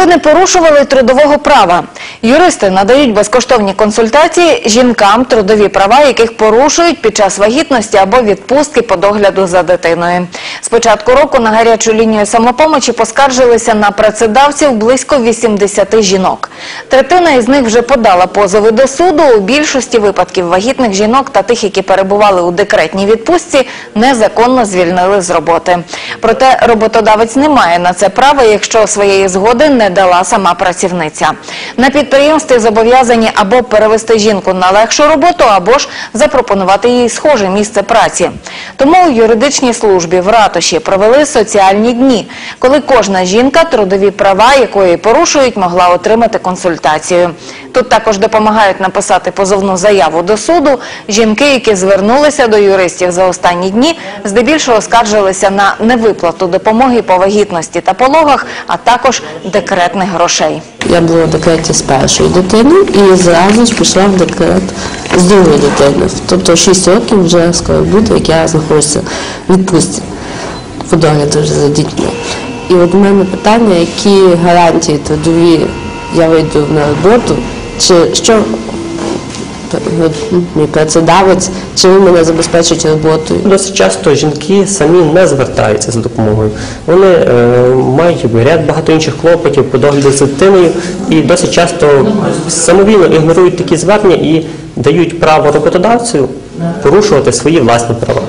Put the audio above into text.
аби не порушували трудового права. Юристи надають безкоштовні консультації жінкам, трудові права яких порушують під час вагітності або відпустки по догляду за дитиною. Початку року на гарячу лінію самопомочі поскаржилися на працедавців близько 80 жінок. Третина із них вже подала позови до суду. У більшості випадків вагітних жінок та тих, які перебували у декретній відпустці, незаконно звільнили з роботи. Проте роботодавець не має на це права, якщо своєї згоди не дала сама працівниця. На підприємстві зобов'язані або перевести жінку на легшу роботу, або ж запропонувати їй схоже місце праці. Тому у юридичній службі в ратуші провели соціальні дні, коли кожна жінка трудові права, якої порушують, могла отримати консультацію. Тут також допомагають написати позовну заяву до суду. Жінки, які звернулися до юристів за останні дні, здебільшого скаржилися на невиплату допомоги по вагітності та пологах, а також декретних грошей. Я була в декреті з першою дитиною і зразу ж пішла в декрет з другою дитиною. Тобто 6 років вже скоро буде, як я знаходжуся в відпустці по догляду за дітьми. І от у мене питання, які гарантії трудові я вийду на роботу, чи що мій працедавець, чи він мене забезпечить роботою. Досить часто жінки самі не звертаються за допомогою. Вони е, мають ряд багато інших клопотів по догляду за дитиною і досить часто самовільно ігнорують такі звернення і дають право роботодавцю порушувати свої власні права.